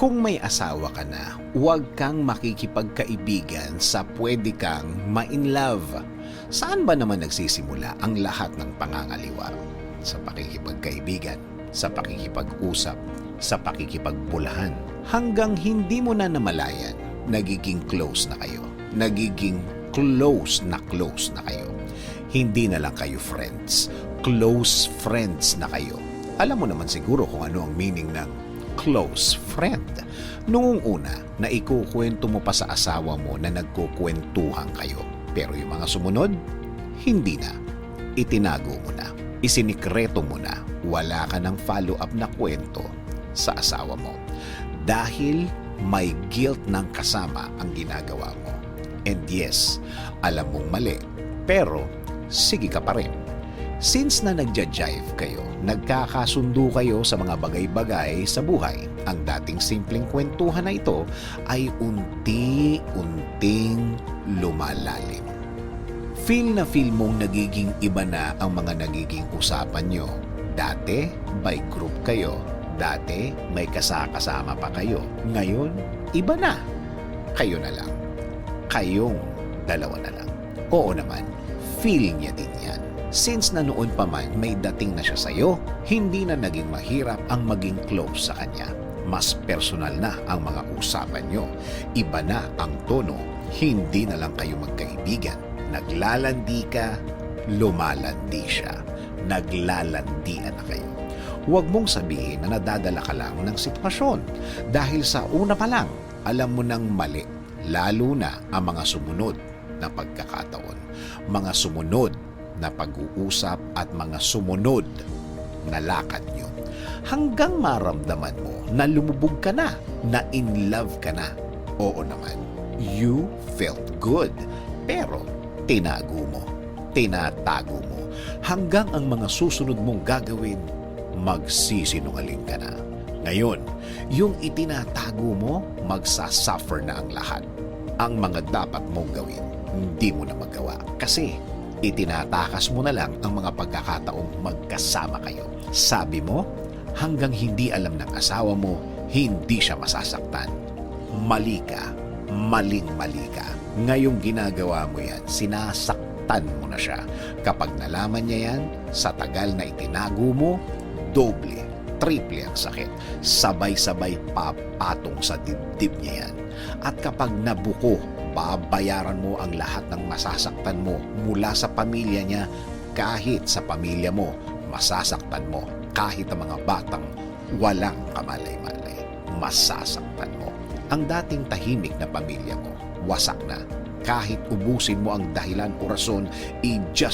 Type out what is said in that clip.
Kung may asawa ka na, huwag kang makikipagkaibigan sa pwede kang ma-in love. Saan ba naman nagsisimula ang lahat ng pangangaliwa? Sa pakikipagkaibigan, sa pakikipag-usap, sa pakikipagbulahan. Hanggang hindi mo na namalayan, nagiging close na kayo. Nagiging close na close na kayo. Hindi na lang kayo friends. Close friends na kayo. Alam mo naman siguro kung ano ang meaning ng close friend. Noong una, na ikukwento mo pa sa asawa mo na nagkukwentuhan kayo. Pero yung mga sumunod, hindi na. Itinago mo na. Isinikreto mo na. Wala ka ng follow-up na kwento sa asawa mo. Dahil may guilt ng kasama ang ginagawa mo. And yes, alam mong mali. Pero, sige ka pa rin. Since na nagja-jive kayo, nagkakasundo kayo sa mga bagay-bagay sa buhay, ang dating simpleng kwentuhan na ito ay unti-unting lumalalim. Feel na feel mong nagiging iba na ang mga nagiging usapan nyo. Dati, by group kayo. Dati, may kasakasama pa kayo. Ngayon, iba na. Kayo na lang. Kayong dalawa na lang. Oo naman, feel niya din yan. Since na noon pa man may dating na siya sa'yo, hindi na naging mahirap ang maging close sa kanya. Mas personal na ang mga usapan nyo. Iba na ang tono. Hindi na lang kayo magkaibigan. Naglalandi ka, lumalandi siya. Naglalandian na kayo. Huwag mong sabihin na nadadala ka lang ng sitwasyon dahil sa una pa lang, alam mo nang mali, lalo na ang mga sumunod na pagkakataon. Mga sumunod na pag-uusap at mga sumunod na lakad nyo. Hanggang maramdaman mo na lumubog ka na, na in love ka na. Oo naman, you felt good. Pero tinago mo, tinatago mo. Hanggang ang mga susunod mong gagawin, magsisinungaling ka na. Ngayon, yung itinatago mo, magsasuffer na ang lahat. Ang mga dapat mong gawin, hindi mo na magawa. Kasi itinatakas mo na lang ang mga pagkakataong magkasama kayo. Sabi mo, hanggang hindi alam ng asawa mo, hindi siya masasaktan. Mali ka, maling-mali ka. Ngayong ginagawa mo yan, sinasaktan mo na siya. Kapag nalaman niya yan, sa tagal na itinago mo, doble, triple ang sakit. Sabay-sabay papatong sa dibdib niya yan. At kapag nabuko, babayaran mo ang lahat ng masasaktan mo mula sa pamilya niya. Kahit sa pamilya mo masasaktan mo. Kahit ang mga batang walang kamalay-malay masasaktan mo. Ang dating tahimik na pamilya mo wasak na. Kahit ubusin mo ang dahilan o rason i-just